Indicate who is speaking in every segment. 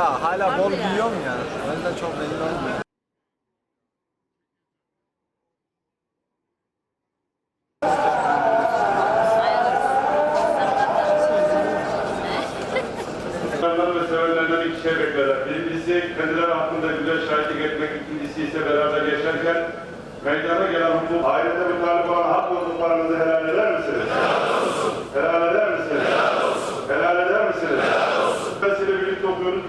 Speaker 1: Ya hala bol giyiyorum ya. O yüzden çok belli olmuyor.
Speaker 2: Ve sevenlerden iki şey beklerler. Birincisi kendileri hakkında güzel şahitlik etmek, ikincisi ise beraber yaşarken meydana gelen hukuk, ahirette mutalip olan hak hukuklarınızı helal eder misiniz? Helal olsun. Helal eder misiniz? Helal olsun. Helal eder misiniz? Helal olsun. Vesile birlikte okuyoruz.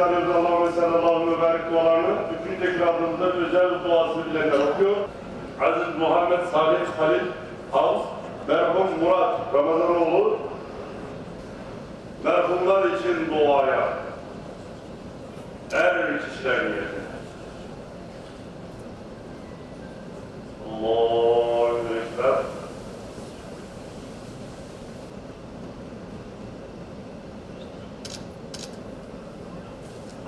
Speaker 2: Alıyoruz. Allah'ın ve sallallahu mübarek dualarını. Üçüncü tekrarımızda özel duasını bilenler okuyor. Aziz Muhammed Salih Halil Havz, merhum Murat Ramazanoğlu, merhumlar için duaya er kişiler niyeti.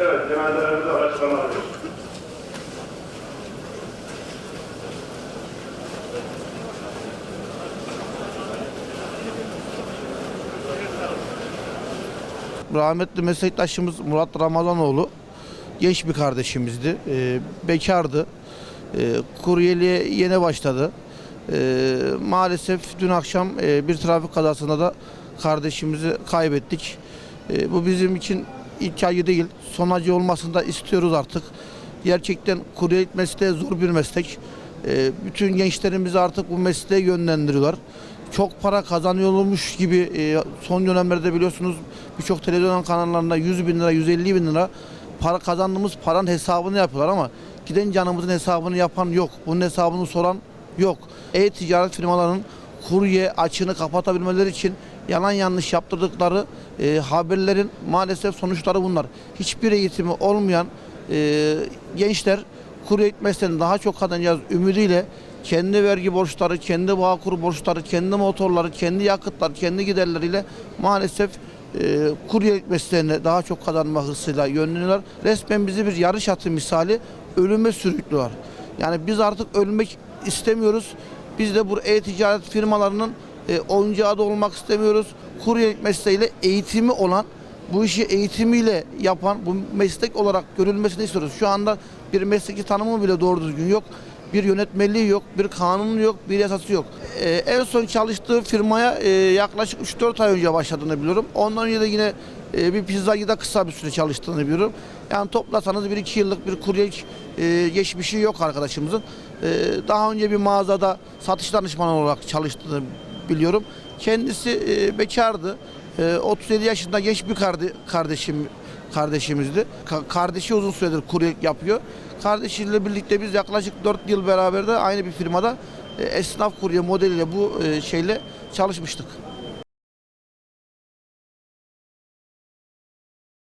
Speaker 2: Evet, cenazelerimize açıklama ediyoruz.
Speaker 3: rahmetli meslektaşımız Murat Ramazanoğlu genç bir kardeşimizdi. Ee, bekardı. Ee, kuryeliğe yeni başladı. Ee, maalesef dün akşam e, bir trafik kazasında da kardeşimizi kaybettik. Ee, bu bizim için ilk ayı değil, son acı olmasını da istiyoruz artık. Gerçekten kuryelik mesleği zor bir meslek. Ee, bütün gençlerimizi artık bu mesleğe yönlendiriyorlar çok para kazanıyormuş gibi e, son dönemlerde biliyorsunuz birçok televizyon kanallarında 100 bin lira 150 bin lira para kazandığımız paranın hesabını yapıyorlar ama giden canımızın hesabını yapan yok. Bunun hesabını soran yok. E-ticaret firmalarının kurye açığını kapatabilmeleri için yalan yanlış yaptırdıkları e, haberlerin maalesef sonuçları bunlar. Hiçbir eğitimi olmayan e, gençler kurye mesleğini daha çok kazanacağız ümidiyle kendi vergi borçları, kendi bağkur borçları, kendi motorları, kendi yakıtlar, kendi giderleriyle maalesef e, kuryelik mesleğine daha çok kazanma hırsıyla yönleniyorlar. Resmen bizi bir yarış atı misali ölüme sürüklüyorlar. Yani biz artık ölmek istemiyoruz. Biz de bu e-ticaret firmalarının e, oyuncağı da olmak istemiyoruz. Kuryelik mesleğiyle eğitimi olan bu işi eğitimiyle yapan, bu meslek olarak görülmesini istiyoruz. Şu anda bir mesleki tanımı bile doğru düzgün yok. Bir yönetmeliği yok, bir kanunu yok, bir yasası yok. Ee, en son çalıştığı firmaya e, yaklaşık 3-4 ay önce başladığını biliyorum. Ondan önce de yine e, bir pizzacıda kısa bir süre çalıştığını biliyorum. Yani toplasanız 1-2 yıllık bir kuryelik e, geçmişi yok arkadaşımızın. E, daha önce bir mağazada satış danışmanı olarak çalıştığını biliyorum. Kendisi e, bekardı. E, 37 yaşında genç bir karde- kardeşim kardeşimizdi. Ka- kardeşi uzun süredir kuryelik yapıyor. Kardeşiyle birlikte biz yaklaşık 4 yıl beraber de aynı bir firmada e, esnaf kurye modeliyle bu e, şeyle çalışmıştık.